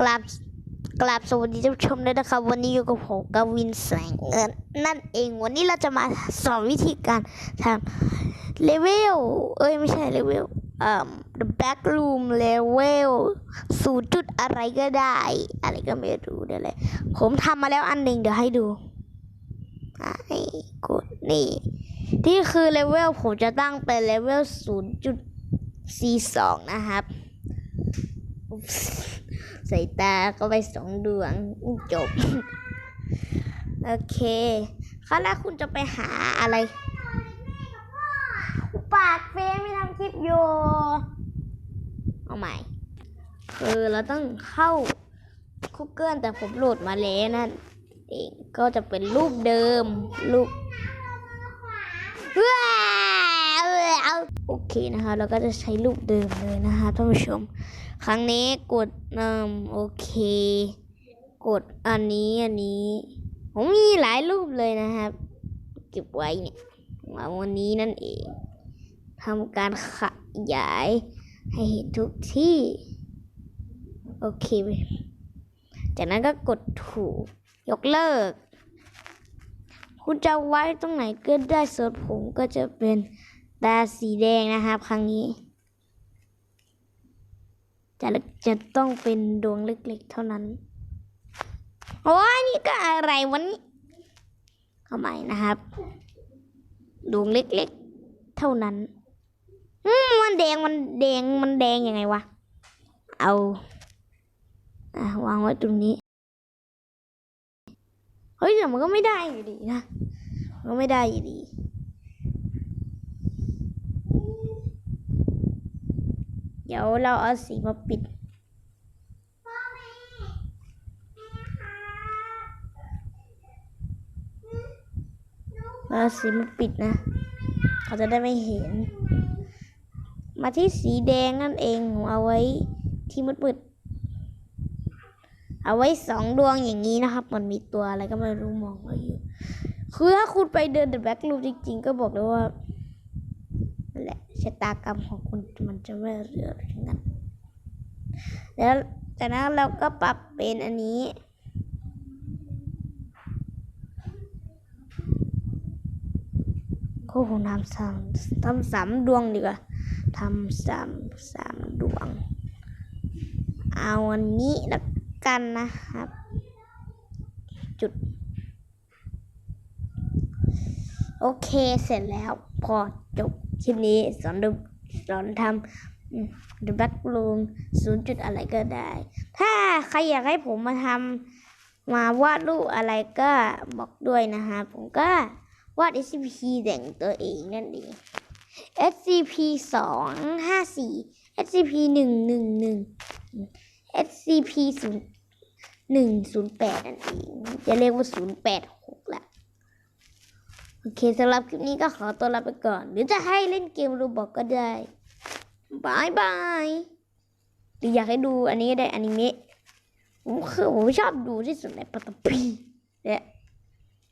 กราบกราบสวัสดีท่านผู้ชมด้วยนะครับ วันนี้อยู่กับผมกวินแสงเงินนั่นเองวันนี้เราจะมาสอนวิธีการทำเลเวลเอ้ยไม่ใช่เลเวลเอ่อ the back room level ศูนย์จุดอะไรก็ได้ อะไรก็ไม่รู้เดี๋ยวเลย ผมทำมาแล้วอันหนึ่งเดี๋ยวให้ดูอะให้กดนี่ที่คือเลเวลผมจะตั้งเป็นเลเวลศูนย์จุดสี่สองนะครับ ใส่ตาก็ไปสองดวงจบ โอเคคราวแรกคุณจะไปหาอะไรปากเฟยไม่ทำคลิปโยเอาใหม่คือเราต้องเข้า Google แต่ผมโหลดมาแล้วนั่นเองก็จะเป็นรูปเดิมรูปโอเคนะคะ เราก็จะใช้รูปเดิมเลยนะคะท่านผู้ชม ครั้งนี้กดเอ่มโอเค กดอันนี้อันนี้ ผมมีหลายรูปเลยนะครับ เก็บไว้เนี่ยวันนี้นั่นเองทำการขยายให้เห็นทุกที่ โอเค จากนั้นก็กดถูก ยกเลิก คุณจะไว้ตรงไหนก็ได้ส่วนผมก็จะเป็นตาสีแดงนะครับ ครั้งนี้ จะจะต้องเป็นดวงเล็กๆเท่านั้น โอ้ยนี่ก็อะไรวันนี้เอาใหม่นะครับ ดวงเล็กๆ เท่านั้น อืมมันแดงมันแดงมันแดงยังไงวะ เอาอะวางไว้ตรงนี้ เฮ้ยแต่มันก็ไม่ได้อยู่ดีนะ มันก็ไม่ได้อยู่ดี เดี๋ยวเราเอาสีมาปิดเราเอาสีมาปิดนะ เขาจะได้ไม่เห็น มาที่สีแดงนั่นเองผมเอาไว้ที่มืดๆเอาไว้สองดวงอย่างนี้นะครับ มันมีตัวอะไรก็ไม่รู้มองเราอยู่ คือถ้าคุณไปเดิน The Back Room จริง ๆ ก็บอกเลยว่า ชะตากรรมของคุณมันจะไม่เรืออย่างนั้นแล้วจากนั้นเราก็ปรับเป็นอันนี้ก็คงทำสามทำสามดวงดีกว่าทำสามสามดวง เอาอันนี้ละกันนะครับ จุด โอเคเสร็จแล้วพอจบ คลิปนี้สอนดูสอนทำ The Back Room ศูนย์จุดอะไรก็ได้ ถ้าใครอยากให้ผมมาทำมาวาดรูปอะไรก็บอกด้วยนะฮะ ผมก็วาด SCP แต่งตัวเองนั่นเอง SCP สองห้าสี่ SCP หนึ่งหนึ่งหนึ่ง SCP ศูนย์หนึ่งศูนย์แปดนั่นเองจะเรียกว่าศูนย์แปดหกละ โอเคสำหรับคลิปนี้ก็ขอตัวลาไปก่อน หรือจะให้เล่นเกมรูบอกก็ได้บายบายหรืออยากให้ดูอันนี้ก็ได้อนิเมะผมคือผมชอบดูที่สุดในปัตตพีเนี่ย